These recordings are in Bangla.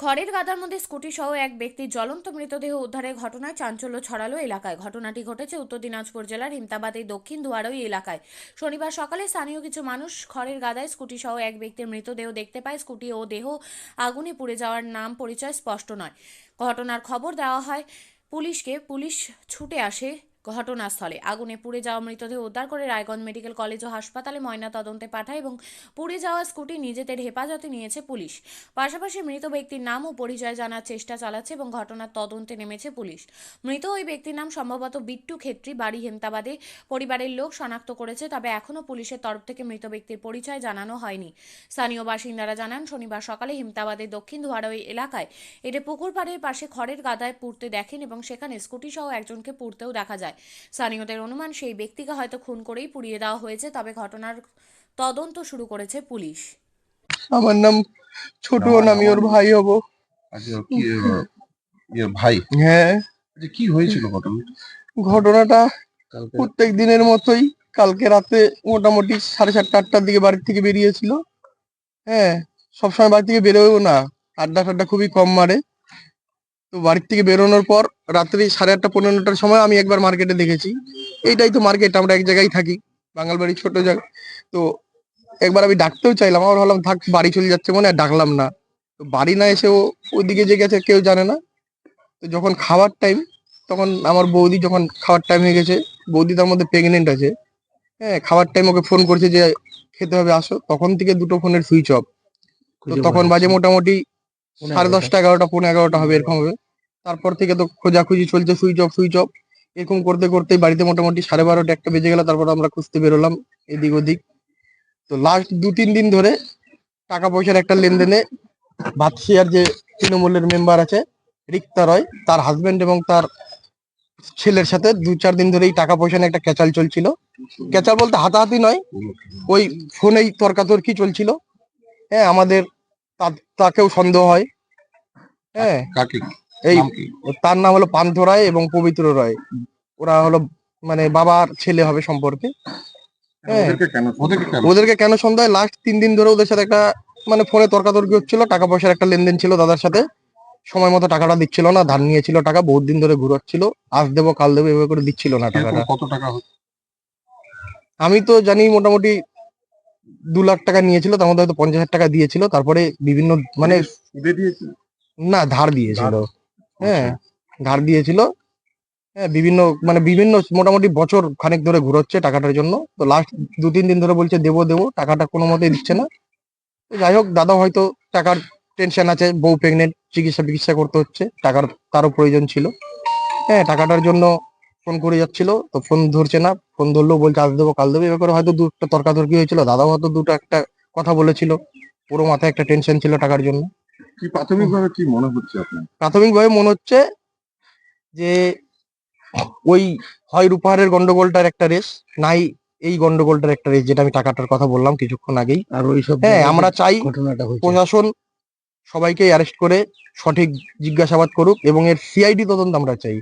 খড়ের গাদার মধ্যে স্কুটি সহ এক ব্যক্তির জ্বলন্ত মৃতদেহ উদ্ধারের ঘটনায় চাঞ্চল্য ছড়ালো এলাকায়। ঘটনাটি ঘটেছে উত্তর দিনাজপুর জেলার হিমতাবাদের দক্ষিণ দুয়ারই এলাকায়। শনিবার সকালে স্থানীয় কিছু মানুষ খড়ের গাদায় স্কুটি সহ এক ব্যক্তির মৃতদেহ দেখতে পায়। স্কুটি ও দেহ আগুনে পুড়ে যাওয়ার নাম পরিচয় স্পষ্ট নয়। ঘটনার খবর দেওয়া হয় পুলিশকে। পুলিশ ছুটে আসে ঘটনাস্থলে। আগুনে পুড়ে যাওয়া মৃতদেহ উদ্ধার করে রায়গঞ্জ মেডিকেল কলেজ ও হাসপাতালে ময়না তদন্তে পাঠায় এবং পুড়ে যাওয়া স্কুটি নিজেদের হেফাজতে নিয়েছে পুলিশ। পাশাপাশি মৃত ব্যক্তির নাম ও পরিচয় জানার চেষ্টা চালাচ্ছে এবং ঘটনার তদন্তে নেমেছে পুলিশ। মৃত ওই ব্যক্তির নাম সম্ভবত বিট্টু ক্ষেত্রী, বাড়ি হেমতাবাদে। পরিবারের লোক শনাক্ত করেছে, তবে এখনও পুলিশের তরফ থেকে মৃত ব্যক্তির পরিচয় জানানো হয়নি। স্থানীয় বাসিন্দারা জানান, শনিবার সকালে হিমতাবাদের দক্ষিণ ধোয়ারই এলাকায়। এটি পুকুর পাড়ের পাশে খড়ের গাদায় পুড়তে দেখেন এবং সেখানে স্কুটি সহ একজনকে পুড়তেও দেখা যায়। স্থানীয়দের অনুমান সেই ব্যক্তিকে হয়তো খুন করেই পুড়িয়ে দেওয়া হয়েছে তবে ঘটনার তদন্ত শুরু করেছে পুলিশ। আমার নাম ছোট আমি ওর ভাই হব। আচ্ছা ইয়ে ভাই? হ্যাঁ। আচ্ছা কি হয়েছিল ঘটনা? ঘটনাটা প্রত্যেক দিনের মতোই কালকে রাতে মোটামুটি সাড়ে সাতটা আটটার দিকে বাড়ির থেকে বেরিয়েছিল। হ্যাঁ সবসময় বাড়ি থেকে বেরোবেও না। আড্ডা ফাড্ডা খুবই কম মারে। তো বাড়ির থেকে বেরোনোর পর রাত্রি সাড়ে আটটা পনেরোটার সময় আমি একবার মার্কেটে দেখেছি। এইটাই তো মার্কেট আমরা এক জায়গায় থাকি বাঙাল বাড়ি ছোট জায়গা। তো একবার আমি ডাকতেও চাইলাম আমার ভাবলাম থাক বাড়ি চলে যাচ্ছে মনে হয় ডাকলাম না। তো বাড়ি না এসে ও ওইদিকে যে গেছে কেউ জানে না। তো যখন খাওয়ার টাইম তখন আমার বৌদি যখন খাওয়ার টাইম হয়ে গেছে বৌদি তার মধ্যে প্রেগনেন্ট আছে। হ্যাঁ খাওয়ার টাইম ওকে ফোন করছে যে খেতে হবে আসো। তখন থেকে দুটো ফোনের সুইচ অফ তো তখন বাজে মোটামুটি সাড়ে দশটা এগারোটা। পনেরো এগারোটা হবে এরকম হবে। তারপর থেকে তো খোঁজাখুঁজি চলছে সুইচ অফ সুইচ অফ। এরকম করতে করতে বাড়িতে মোটামুটি সাড়ে বারোটা একটা বেজে গেল তারপর আমরা খুঁজতে বেরোলাম এদিক ওদিক। তো লাস্ট দু তিন দিন ধরে টাকা পয়সার একটা লেনদেনে ভাতশিয়ার যে তৃণমূলের মেম্বার আছে রিক্তা রয় তার হাজবেন্ড এবং তার ছেলের সাথে দু চার দিন ধরেই টাকা পয়সা নিয়ে একটা ক্যাচাল চলছিল। ক্যাচাল বলতে হাতাহাতি নয় ওই ফোনেই তর্কাতর্কি চলছিল। হ্যাঁ আমাদের তাকেও সন্দেহ হয়। হ্যাঁ। কাকে? এই তার নাম হলো পান্থ রায় এবং পবিত্র রায়। ওরা হলো মানে বাবার ছেলে হবে সম্পর্কে। ওদেরকে কেন সন্ধ্যায়? লাস্ট তিন দিন ধরে ওদের সাথে একটা মানে ফোনে তর্কাতর্কি হচ্ছিল টাকা পয়সার একটা লেনদেন ছিল দাদার সাথে। সময় মতো টাকাটা দিচ্ছিল না ধার নিয়েছিল টাকা বহুত দিন ধরে ঘুরাচ্ছিল। আজ দেবো কাল দেবো এভাবে করে দিচ্ছিল না টাকাটা। কত টাকা আমি তো জানি মোটামুটি দু লাখ টাকা নিয়েছিল তার মধ্যে হয়তো পঞ্চাশ হাজার টাকা দিয়েছিল তারপরে বিভিন্ন মানে না ধার দিয়েছিল। হ্যাঁ আচ্ছা। ধার দিয়েছিল। হ্যাঁ বিভিন্ন মানে বিভিন্ন মোটামুটি বছর খানেক ধরে ঘুরোচ্ছে টাকাটার জন্য। তো লাস্ট দু তিন দিন ধরে বলছে দেবো দেবো। টাকাটা কোনো মতেই দিচ্ছে না। তো যাই হোক দাদা হয়তো টাকার টেনশন আছে বউ প্রেগনেন্ট চিকিৎসা চিকিৎসা করতে হচ্ছে টাকার তারও প্রয়োজন ছিল। হ্যাঁ টাকাটার জন্য ফোন করে যাচ্ছিল তো ফোন ধরছে না ফোন ধরলেও বলছে আজ দেবো কাল দেবো। এবার করে হয়তো দুটো তর্কাতর্কি হয়েছিল দাদাও হয়তো দুটো একটা কথা বলেছিল। পুরো মাথায় একটা টেনশন ছিল টাকার জন্য। কি প্রাথমিকভাবে কি মনে হচ্ছে আপনার? প্রাথমিকভাবে মনে হচ্ছে যে ওই হয় রূপাহারের গন্ডগোলটার একটা রেস নাই এই গন্ডগোলটার একটা রেস যেটা আমি টাকাটার কথা বললাম কিছুক্ষণ আগেই। আর ওইসব হ্যাঁ আমরা চাই ঘটনাটা প্রশাসন সবাইকে অ্যারেস্ট করে সঠিক জিজ্ঞাসাবাদ করুক এবং এর সিআইডি তদন্ত আমরা চাই।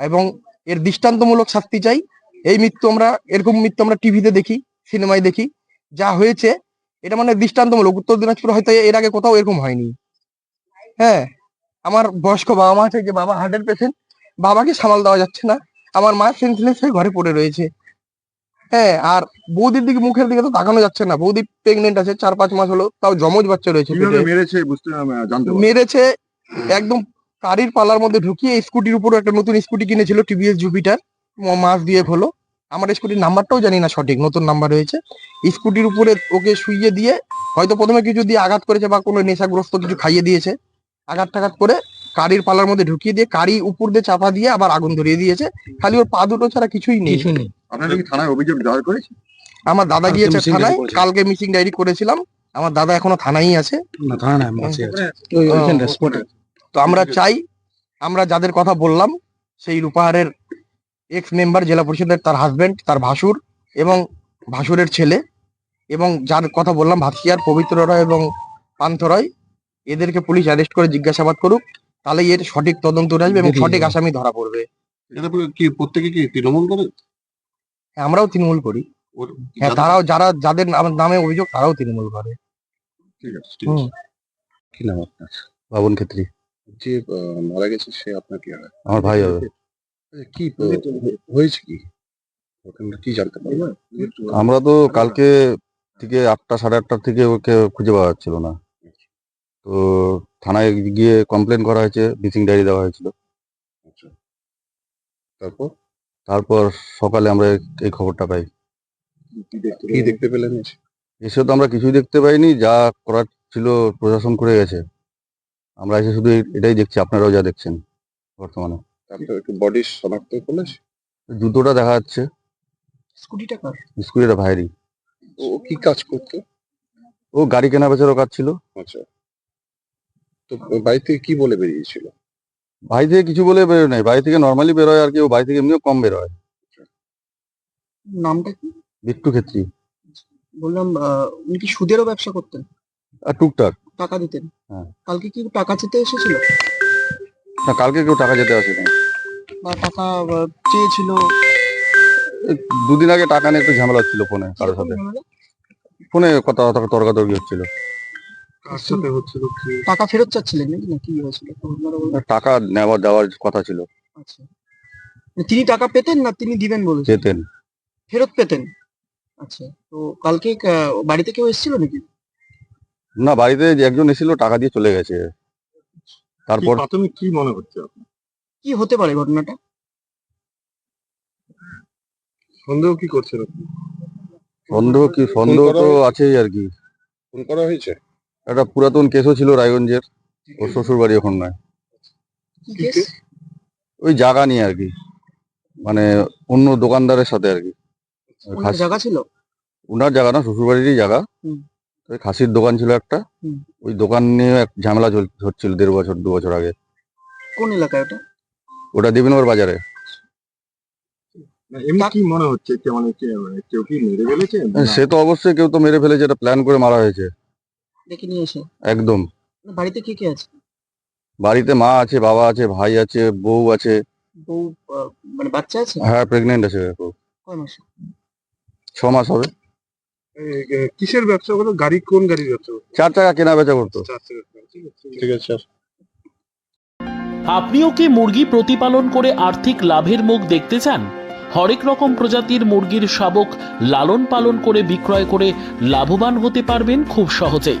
এবং এর দৃষ্টান্তমূলক শাস্তি চাই। এই মৃত্যু আমরা এরকম মৃত্যু আমরা টিভিতে দেখি সিনেমায় দেখি। যা হয়েছে এটা মানে দৃষ্টান্তমূলক। উত্তর দিনাজপুর হয়তো এর আগে কোথাও এরকম হয়নি। হ্যাঁ আমার বয়স্ক বাবা মা আছে যে বাবা হার্টের পেশেন্ট বাবাকে সামাল দেওয়া যাচ্ছে না। আমার মা সেন্সলেস হয়ে ঘরে পড়ে রয়েছে। হ্যাঁ আর বৌদির দিকে মুখের দিকে তো তাকানো যাচ্ছে না। বৌদি প্রেগনেন্ট আছে চার পাঁচ মাস হলো তাও জমজ বাচ্চা রয়েছে মেরেছে বুঝতে মেরেছে একদম গাড়ির পালার মধ্যে ঢুকিয়ে স্কুটির উপর একটা নতুন স্কুটি কিনেছিল টিভিএস জুপিটার মাস দিয়ে হলো। আমার স্কুটির নাম্বারটাও জানি না সঠিক নতুন নাম্বার রয়েছে। স্কুটির উপরে ওকে শুইয়ে দিয়ে হয়তো প্রথমে কিছু দিয়ে আঘাত করেছে বা কোনো নেশাগ্রস্ত কিছু খাইয়ে দিয়েছে। আঘাত টাঘাত করে গাড়ির পালার মধ্যে ঢুকিয়ে দিয়ে গাড়ি উপর দিয়ে চাপা দিয়ে আবার আগুন ধরিয়ে দিয়েছে। খালি ওর পা দুটো ছাড়া কিছুই নেই। কিছু নেই। আপনারা কি থানায় অভিযোগ দায়ের করেছে আমার দাদা গিয়েছে থানায় কালকে মিসিং ডায়েরি করেছিলাম। আমার দাদা এখনও থানায় আছে। না থানা আছে। তো আমরা চাই আমরা যাদের কথা বললাম সেই রূপাহারের এক্স মেম্বার জেলা পরিষদের তার হাজবেন্ড তার ভাসুর এবং ভাসুরের ছেলে এবং যার কথা বললাম ভাতশিয়ার পবিত্র রয় এবং পান্থ রয় এদেরকে পুলিশ অ্যারেস্ট করে জিজ্ঞাসাবাদ করুক তাহলে এর সঠিক তদন্ত উঠে আসবে এবং সঠিক আসামি ধরা পড়বে। এটা কি প্রত্যেকে কি তৃণমূল করে? হ্যাঁ, আমরাও তৃণমূল করি। হ্যাঁ তারাও যারা যাদের নাম- নামে অভিযোগ তারাও তৃণমূল করে। ঠিক আছে ঠিক আছে। হুম। কি নাম আপনার? বাবন ক্ষেত্রী। যে আহ, মারা গেছে সে আপনার কি হয় আমার ভাই হবে। আচ্ছা, কি আহ, হয়েছে কি? ঘটনাটা কি জানতে পারবেন আমরা তো কালকে থেকে আটটা সাড়ে আটটার থেকে ওকে খুঁজে পাওয়া যাচ্ছিল না। তো থানায় গিয়ে কমপ্লেন করা হয়েছে মিসিং ডায়েরি দেওয়া হয়েছিল। আচ্ছা। তারপর? তারপর সকালে আমরা এই খবরটা পাই। কি দেখতে পেলেন? এসে? তো আমরা কিছুই দেখতে পাইনি যা করার ছিল প্রশাসন করে গেছে। আমরা এসে শুধু এটাই দেখছি আপনারাও যা দেখছেন বর্তমানে। একটু বডি শনাক্ত করলে জুতোটা দেখা যাচ্ছে। স্কুটিটা কার? স্কুলের ভাইয়েরই ও ও কি কাজ করতো? ও গাড়ি কেনা বেচারও কাজ ছিল। আচ্ছা। তো বাড়ি থেকে কি বলে বেরিয়েছিল? ভাই থেকে কিছু বলে বেরোয় নাই। বাড়ি থেকে নর্মালি বেরোয় আর কি ও বাড়ি থেকে এমনিও কম বেরোয়। নামটা কি? বিট্টু ক্ষেত্রী। বললাম উনি কি সুদেরও ব্যবসা করতেন? আর টুকটাক। টাকা দিতেন? হ্যাঁ। কালকে কি টাকা চেতে এসেছিল? না কালকে কেউ টাকা যেতে আসেনি। বা টাকা চেয়েছিল? দুদিন আগে টাকা নিয়ে একটু ঝামেলা হচ্ছিল ফোনে কারোর সাথে। ফোনে কথা তর্কাতর্কি হচ্ছিল। কার সাথে হচ্ছিল কি? টাকা ফেরত চাচ্ছিলেন নাকি? না কি হয়েছিল। টাকা নেওয়া দেওয়ার কথা ছিল। আচ্ছা। তিনি টাকা পেতেন না তিনি দিবেন বলেছেন? যেতেন ফেরত পেতেন? আচ্ছা তো কালকে বাড়িতে কেউ এসেছিল নাকি? না বাড়িতে যে একজন এসেছিল টাকা দিয়ে চলে গেছে। তারপর প্রাথমিক কি মনে হচ্ছে আপনার? কি হতে পারে ঘটনাটা? সন্দেহ কি করছেন সন্দেহ কি? সন্দেহ তো? আছেই আর কি। ফোন করা হয়েছে? একটা পুরাতন কেসও ছিল রায়গঞ্জের ওর শ্বশুর বাড়ি ওখানে নয়? ওই জায়গা নিয়ে আর কি। মানে অন্য দোকানদারের সাথে আর কি। ওনার জায়গা ছিল? উনার জায়গা না শ্বশুর বাড়িরই জায়গা ওই খাসির দোকান ছিল একটা। ওই দোকান নিয়ে এক ঝামেলা হচ্ছিল দেড় বছর দু বছর আগে। কোন এলাকায় ওটা? ওটা দেবিনগর বাজারে। কি মনে হচ্ছে? যে মানে কে- কেউ কি মেরে ফেলেছে? সে তো অবশ্যই কেউ তো মেরে ফেলেছে এটা প্ল্যান করে মারা হয়েছে। ডেকে নিয়ে এসে? একদম। বাড়িতে কে কে আছে? বাড়িতে মা আছে বাবা আছে ভাই আছে বউ আছে। বউ আহ, মানে বাচ্চা আছে? হ্যাঁ প্রেগনেন্ট আছে। কয় মাসে? ছ মাস হবে। কিসের ব্যবসা করো গাড়ি কোন গাড়ির ব্যবসা চার টাকা কেনা বেচা করতো। ঠিক আছে। আপনিও কি মুরগি প্রতিপালন করে আর্থিক লাভের মুখ দেখতে চান? হরেক রকম প্রজাতির মুরগির শাবক লালন পালন করে বিক্রয় করে লাভবান হতে পারবেন খুব সহজেই।